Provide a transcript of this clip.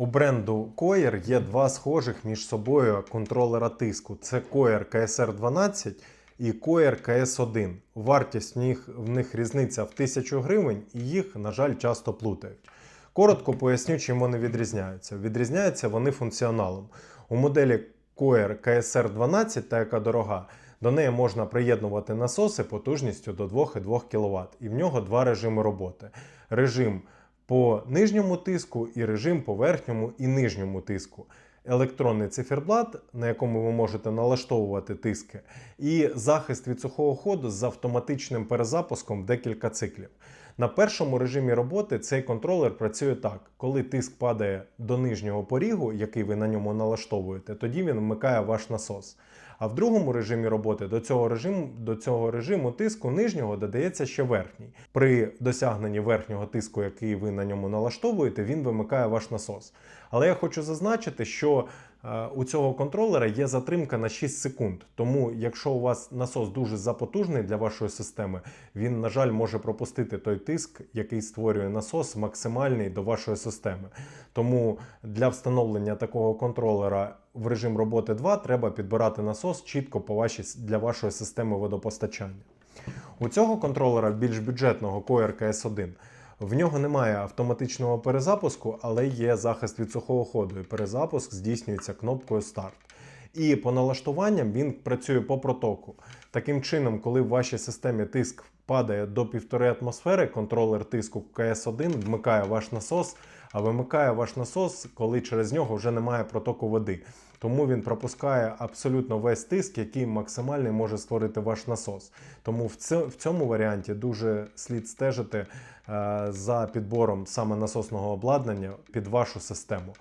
У бренду Coyer є два схожих між собою контролера тиску. Це Coyer KSR12 і Coyer KS1. Вартість в них, в них різниця в 1000 гривень, і їх, на жаль, часто плутають. Коротко поясню, чим вони відрізняються. Відрізняються вони функціоналом. У моделі Coyer KSR12, та яка дорога, до неї можна приєднувати насоси потужністю до 2,2 кВт. І в нього два режими роботи. Режим по нижньому тиску і режим по верхньому і нижньому тиску. Електронний циферблат, на якому ви можете налаштовувати тиски, і захист від сухого ходу з автоматичним перезапуском декілька циклів. На першому режимі роботи цей контролер працює так: коли тиск падає до нижнього порігу, який ви на ньому налаштовуєте, тоді він вмикає ваш насос. А в другому режимі роботи до цього режиму, до цього режиму тиску нижнього додається ще верхній. При досягненні верхнього тиску, який ви на ньому налаштовуєте, він вимикає ваш насос. Але я хочу зазначити, що у цього контролера є затримка на 6 секунд. Тому, якщо у вас насос дуже запотужний для вашої системи, він, на жаль, може пропустити той тиск, який створює насос, максимальний до вашої системи. Тому для встановлення такого контролера в режим роботи 2 треба підбирати насос чітко по вашій, для вашої системи водопостачання. У цього контролера більш бюджетного Coyer KS1 в нього немає автоматичного перезапуску, але є захист від сухого ходу, і перезапуск здійснюється кнопкою старт. І по налаштуванням він працює по протоку. Таким чином, коли в вашій системі тиск падає до 1,5 атмосфери, контролер тиску КС1 вмикає ваш насос, а вимикає ваш насос, коли через нього вже немає протоку води. Тому він пропускає абсолютно весь тиск, який максимальний може створити ваш насос. Тому в цьому варіанті дуже слід стежити е, за підбором саме насосного обладнання під вашу систему.